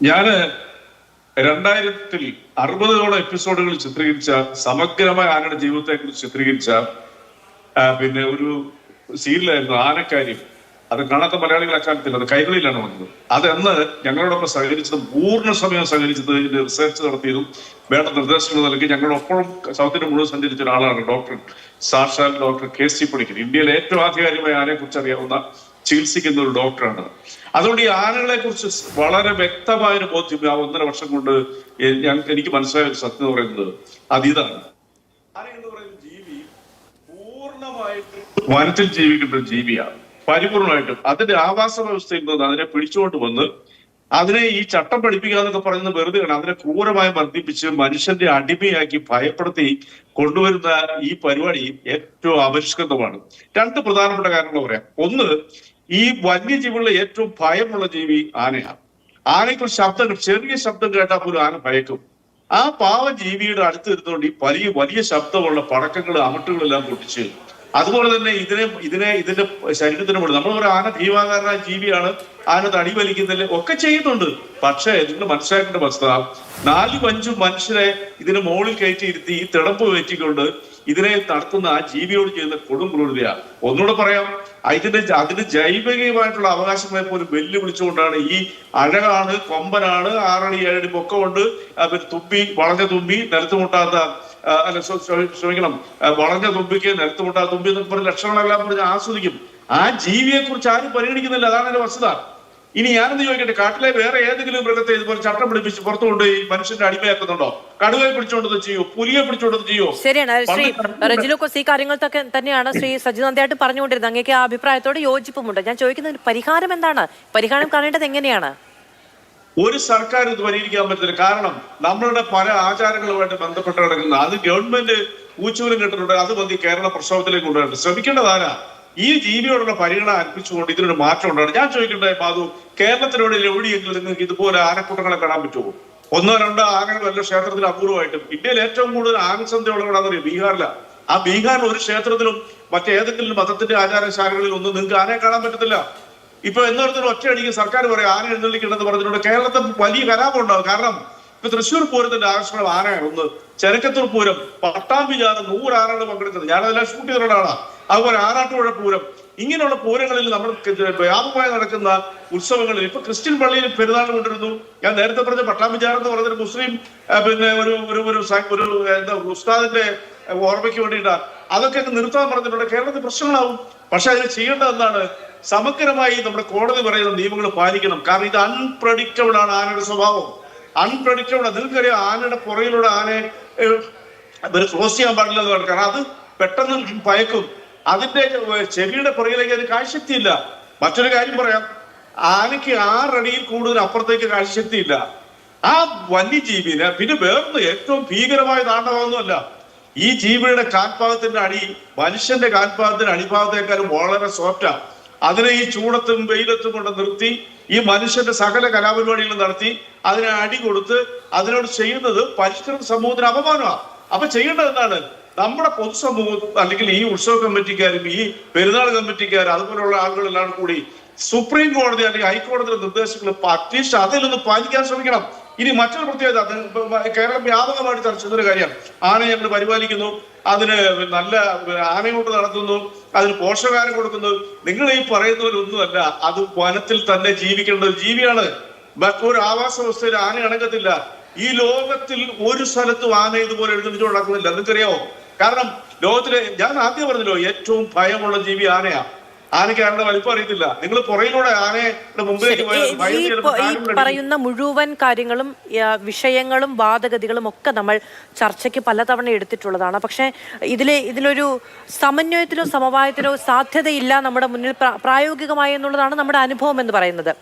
ഞാൻ രണ്ടായിരത്തിൽ അറുപതോളം എപ്പിസോഡുകൾ ചിത്രീകരിച്ച സമഗ്രമായ ആനയുടെ ജീവിതത്തെ കുറിച്ച് ചിത്രീകരിച്ച പിന്നെ ഒരു സീരിയലായിരുന്നു ആനക്കാര്യം. അത് കാണാത്ത മലയാളികൾ അക്കാലത്തിൽ അത് കൈകളിലാണ് വന്നത്. അതെന്ന് ഞങ്ങളോടൊപ്പം സഹകരിച്ചതും പൂർണ സമയം സഹകരിച്ചത് ഇതിന്റെ റിസർച്ച് നടത്തിയതും വേണ്ട നിർദ്ദേശങ്ങൾ നൽകി ഞങ്ങളൊപ്പം സൗത്തിന് മുഴുവൻ സഞ്ചരിച്ച ഒരാളാണ് ഡോക്ടർ സാക്ഷാൽ ഡോക്ടർ കെ സി പണിക്കർ. ഇന്ത്യയിലെ ഏറ്റവും ആധികാരികമായ ആനയെ കുറിച്ച് അറിയാവുന്ന ചികിത്സിക്കുന്ന ഒരു ഡോക്ടറാണ്. അതുകൊണ്ട് ഈ ആനകളെ കുറിച്ച് വളരെ വ്യക്തമായ ഒരു ബോധ്യം ആ ഒന്നര വർഷം കൊണ്ട് എനിക്ക് മനസ്സിലായ ഒരു സത്യം എന്ന് പറയുന്നത് അതീതാണ്. ആന എന്ന് പറയുന്ന ജീവി പൂർണമായിട്ട് വനത്തിൽ ജീവിക്കുന്ന ഒരു ജീവിയാണ്. പരിപൂർണമായിട്ടും അതിന്റെ ആവാസ വ്യവസ്ഥയിൽ നിന്ന് അതിനെ പിടിച്ചുകൊണ്ട് വന്ന് അതിനെ ഈ ചട്ടം പഠിപ്പിക്കുക എന്നൊക്കെ പറയുന്നത് വെറുതെയാണ് അതിനെ ക്രൂരമായി മർദ്ദിപ്പിച്ച് മനുഷ്യന്റെ അടിമയാക്കി ഭയപ്പെടുത്തി കൊണ്ടുവരുന്ന ഈ പരിപാടി ഏറ്റവും അപരിഷ്കൃതമാണ് രണ്ട് പ്രധാനപ്പെട്ട കാര്യങ്ങൾ പറയാം. ഒന്ന് ഈ വന്യജീവികളിലെ ഏറ്റവും ഭയമുള്ള ജീവി ആനയാണ്. ആനയ്ക്ക് ശബ്ദം ചെറിയ ശബ്ദം കേട്ടാൽ പോലും ആന ഭയക്കും. ആ പാവ ജീവിയുടെ അടുത്ത് ഇരുന്നുകൊണ്ട് ഈ വലിയ വലിയ ശബ്ദമുള്ള പടക്കങ്ങൾ അമട്ടുകളെല്ലാം പൊട്ടിച്ച്. അതുപോലെ തന്നെ ഇതിനെ ഇതിനെ ഇതിന്റെ ശരീരത്തിന് പോലും നമ്മൾ ഒരു ആന ഭീമാകാരനായ ജീവിയാണ്. ആന തടി വലിക്കുന്നില്ല ഒക്കെ ചെയ്യുന്നുണ്ട്. പക്ഷേ നിങ്ങൾ മനസ്സിലാക്കേണ്ട വസ്തുത നാലും അഞ്ചും മനുഷ്യരെ ഇതിന് മുകളിൽ കയറ്റിയിരുത്തി ഈ തിടമ്പ് കയറ്റിക്കൊണ്ട് ഇതിനെ നടത്തുന്ന ആ ജീവിയോട് ചെയ്യുന്ന കൊടും ക്രൂരതയാണ് ഒന്നുകൂടെ പറയാം ഇതിന്റെ അതിന് ജൈവികമായിട്ടുള്ള അവകാശങ്ങളെ പോലും വെല്ലുവിളിച്ചുകൊണ്ടാണ് ഈ അഴകാണ് കൊമ്പനാണ് ആറടി ഏഴടി പൊക്കമുണ്ട് തുമ്പി വളഞ്ഞ തുമ്പി നിലത്ത് മുട്ടാത്ത ആ, അല്ല ആ, വളഞ്ഞ തുമ്പിക്ക് നിലത്ത് മുട്ടാത്ത തുമ്പി എന്നൊക്കെ പറഞ്ഞ ലക്ഷണങ്ങളെല്ലാം പറഞ്ഞ് ആസ്വദിക്കും. ആ ജീവിയെ കുറിച്ച് ആരും പരിഗണിക്കുന്നില്ല. അതാണ് എന്റെ വസ്തുത. ഇനി ഞാനൊന്ന് ചോദിക്കട്ടെ? കാട്ടിലെ വേറെ ഏതെങ്കിലും മൃഗത്തെ ഇതുപോലെ ചട്ടം പിടിപ്പിച്ച് പുറത്തു കൊണ്ടുപോയി മനുഷ്യന്റെ അടിമയാക്കുന്നുണ്ടോ? കടുവയെ പിടിച്ചുകൊണ്ടത് ചെയ്യോ? പുലിയെ പിടിച്ചുകൊണ്ടത് ചെയ്യോ? ശരിയാണ്. ശ്രീ റജിലുക്കോസ് ഈ കാര്യങ്ങൾ തന്നെയാണ് ശ്രീ സജിനന്ദയായിട്ട് പറഞ്ഞുകൊണ്ടിരുന്നത്. അങ്ങേക്ക് ആ അഭിപ്രായത്തോട് യോജിപ്പുമുണ്ട്. ഞാൻ ചോദിക്കുന്നത് പരിഹാരം എന്താണ്? പരിഹാരം കാണേണ്ടത് എങ്ങനെയാണ്? ഒരു സർക്കാർ ഇത് പരിഹരിക്കാൻ പറ്റില്ല കാരണം നമ്മളുടെ പല ആചാരങ്ങളുമായിട്ട് ബന്ധപ്പെട്ട് കിടക്കുന്ന അത് ഗവൺമെന്റ് ഊച്ചൂരും കിട്ടുന്നുണ്ട്. അത് മതി കേരള പ്രക്ഷോഭത്തിലേക്ക് കൊണ്ടുവരണം ശ്രമിക്കേണ്ടതാരാ ഈ ജീവിയോടുള്ള പരിഗണന അർപ്പിച്ചുകൊണ്ട് ഇതിനൊരു മാറ്റം ഉണ്ടാണ് ഞാൻ ചോദിക്കട്ടെ മാധു കേരളത്തിനോട് എവിടെയെങ്കിലും നിങ്ങൾക്ക് ഇതുപോലെ ആനക്കൂട്ടങ്ങളെ കാണാൻ പറ്റുമോ? ഒന്നോ രണ്ടോ ആനകൾ വല്ല ക്ഷേത്രത്തിൽ അപൂർവമായിട്ടും. ഇന്ത്യയിൽ ഏറ്റവും കൂടുതൽ ആനസന്ധ്യ ഉള്ളവരാണെന്നറിയാം ബീഹാറിലാണ് ആ ബീഹാറിൽ ഒരു ക്ഷേത്രത്തിലും മറ്റേതെങ്കിലും മതത്തിന്റെ ആചാരശാലകളിൽ ഒന്നും നിങ്ങൾക്ക് ആനയെ കാണാൻ പറ്റത്തില്ല. ഇപ്പൊ എന്ന് പറഞ്ഞാൽ ഒറ്റയടിക്ക് സർക്കാർ പറയും ആന എഴുന്നള്ളിക്കണമെന്ന് പറഞ്ഞിട്ടുണ്ട്. കേരളത്തിൽ വലിയ കലാപം ഉണ്ടാവും. കാരണം ഇപ്പൊ തൃശ്ശൂർ പൂരത്തിന്റെ ആകർഷണം ആനയാണ്. ഒന്ന് ചെരക്കത്തൂർ പൂരം പട്ടാമ്പി ജാഥ നൂറ് ആനകൾ പങ്കെടുത്തത് ഞാനതെല്ലാം ഷൂട്ട് ചെയ്തിട്ടുള്ള ആളാണ് അതുപോലെ ആറാട്ടുപുഴ പൂരം. ഇങ്ങനെയുള്ള പൂരങ്ങളിൽ നമ്മൾ വ്യാപകമായി നടക്കുന്ന ഉത്സവങ്ങളിൽ ഇപ്പൊ ക്രിസ്ത്യൻ പള്ളിയിൽ പെരുന്നാൾ കൊണ്ടിരുന്നു ഞാൻ നേരത്തെ പറഞ്ഞ പട്ടാമ്പി ജാഥ എന്ന് പറഞ്ഞൊരു മുസ്ലിം പിന്നെ ഒരു ഒരു ഒരു ഒരു എന്താ ഉസ്താദിന്റെ ഓർമ്മയ്ക്ക് വേണ്ടിയിട്ടാ. അതൊക്കെ നിർത്താൻ പറഞ്ഞിട്ടുണ്ട്. കേരളത്തിൽ പ്രശ്നങ്ങളാവും. പക്ഷെ അതിന് ചെയ്യേണ്ടത് എന്താണ്? സമഗ്രമായി നമ്മുടെ കോടതി പറയുന്ന നിയമങ്ങൾ പാലിക്കണം. കാരണം ഇത് അൺപ്രഡിക്റ്റബിൾ ആണ് ആനയുടെ സ്വഭാവം. അൺപ്രഡിക്റ്റബിൾ നിങ്ങൾക്കറിയാം ആനയുടെ പുറയിലൂടെ ആനയെ ക്രോസ് ചെയ്യാൻ പാടില്ല എന്ന് കാരണം അത് പെട്ടെന്ന് ഭയക്കും അതിന്റെ ചെവിയുടെ പുറകിലേക്ക് അതിന് കാഴ്ചശക്തിയില്ല. മറ്റൊരു കാര്യം പറയാം. ആനയ്ക്ക് ആറടിയിൽ കൂടുതൽ അപ്പുറത്തേക്ക് കാഴ്ചശക്തിയില്ല. ആ വന്യജീവിനെ പിന്നെ വേറൊന്ന് ഏറ്റവും ഭീകരമായ താണ്ഡവമൊന്നുമല്ല ഈ ജീവിയുടെ കാൽഭാഗത്തിന്റെ അടി മനുഷ്യന്റെ കാൽഭാഗത്തിന്റെ അടിഭാഗത്തേക്കാളും വളരെ സോഫ്റ്റാ. അതിനെ ഈ ചൂടത്തും വെയിലത്തും കൊണ്ട് നിർത്തി ഈ മനുഷ്യന്റെ സകല കലാപരിപാടികളും നടത്തി അതിനെ അടി കൊടുത്ത് അതിനോട് ചെയ്യുന്നത് പരിഷ്കൃത സമൂഹത്തിന് അപമാനമാണ് അപ്പൊ ചെയ്യേണ്ടത് എന്താണ്? നമ്മുടെ പൊതുസമൂഹം അല്ലെങ്കിൽ ഈ ഉത്സവ കമ്മിറ്റിക്കാരും ഈ പെരുന്നാൾ കമ്മിറ്റിക്കാരും അതുപോലുള്ള ആളുകളെല്ലാം കൂടി സുപ്രീം കോടതി അല്ലെങ്കിൽ ഹൈക്കോടതിയുടെ നിർദ്ദേശങ്ങൾ അറ്റ്ലീസ്റ്റ് അതിലൊന്ന് പാലിക്കാൻ ശ്രമിക്കണം. ഇനി മറ്റൊരു പ്രത്യേകത കേരളം വ്യാപകമായിട്ട് ചർച്ച ചെയ്തൊരു ഒരു കാര്യം ആനയെ ഞങ്ങൾ പരിപാലിക്കുന്നു അതിന് നല്ല ആനയോട്ട് നടത്തുന്നു അതിന് പോഷകാരം കൊടുക്കുന്നു. നിങ്ങൾ ഈ പറയുന്നവരൊന്നുമല്ല അത് വനത്തിൽ തന്നെ ജീവിക്കേണ്ട ഒരു ജീവിയാണ്. ഒരു ആവാസ വ്യവസ്ഥയിൽ ആന അടങ്ങത്തില്ല ഈ ലോകത്തിൽ ഒരു സ്ഥലത്തും ആന ഇതുപോലെ എഴുന്നള്ളിച്ചു നടക്കുന്നില്ല നിങ്ങൾക്കറിയാവോ? കാരണം ലോകത്തിലെ ഞാൻ ആദ്യം പറഞ്ഞല്ലോ ഏറ്റവും ഭയമുള്ള ജീവി ആനയാ. ആനയ്ക്ക് ആനയുടെ വലിപ്പം അറിയത്തില്ല. നിങ്ങൾ പുറയിലൂടെ ആനയുടെ മുമ്പിലേക്ക്. പറയുന്ന മുഴുവൻ കാര്യങ്ങളും വിഷയങ്ങളും വാദഗതികളും ഒക്കെ നമ്മൾ ചർച്ചയ്ക്ക് പലതവണ എടുത്തിട്ടുള്ളതാണ്. പക്ഷേ ഇതിലെ ഇതിലൊരു സമന്വയത്തിനോ സമവായത്തിനോ സാധ്യതയില്ല നമ്മുടെ മുന്നിൽ പ്രായോഗികമായി എന്നുള്ളതാണ് നമ്മുടെ അനുഭവം എന്ന് പറയുന്നത്.